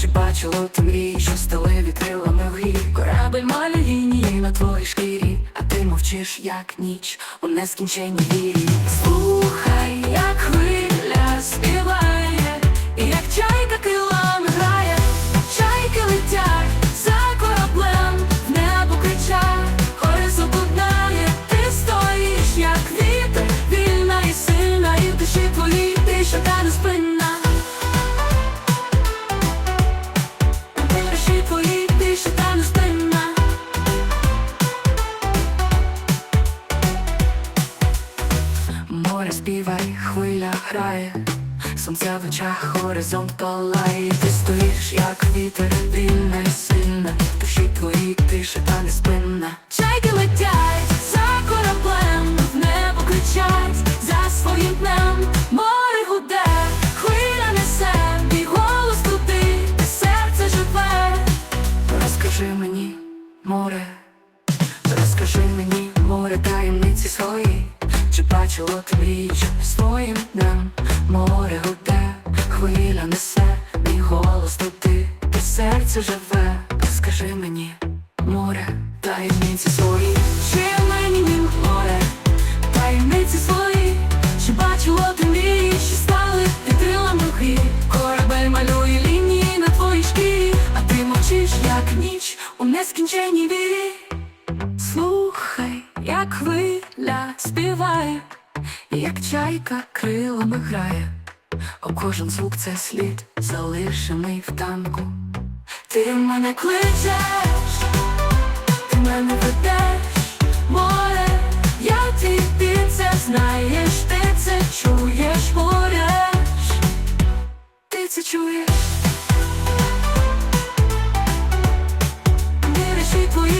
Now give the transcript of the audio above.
Чи бачило ти мрії, що стали вітрилами грі Корабель малі лінії на твоїй шкірі, а ти мовчиш, як ніч у нескінченній вірі. Море співай, хвиля грає, сонце в очах, горизонт палає Ти стоїш, як вітер, вільна і сильна душі твоїй тиша та неспинна Чайки летять за кораблем, в небо кричать за своїм днем. Море гуде, хвиля несе, мій голос туди, серце живе. Розкажи мені, море. Розкажи мені, море, таємниці свої, чи бачило ти мрій своїм днем. Море гуде, хвиля несе, мій голос туди, де серце живе, скажи мені, море, таємниці свої, чи мені мім море, таємниці свої, чи бачило ти що стали вітрилами в грі, корабель малює лінії на твоїй шкірі, а ти мовчиш, як ніч у нескінченній вірі. Співає, як чайка крилами грає, О кожен звук це слід, залишений в танку. Ти мене кличеш, ти мене ведеш, море, я тобі це знаєш, ти це чуєш, мореш, ти це чуєш. Віриш і твої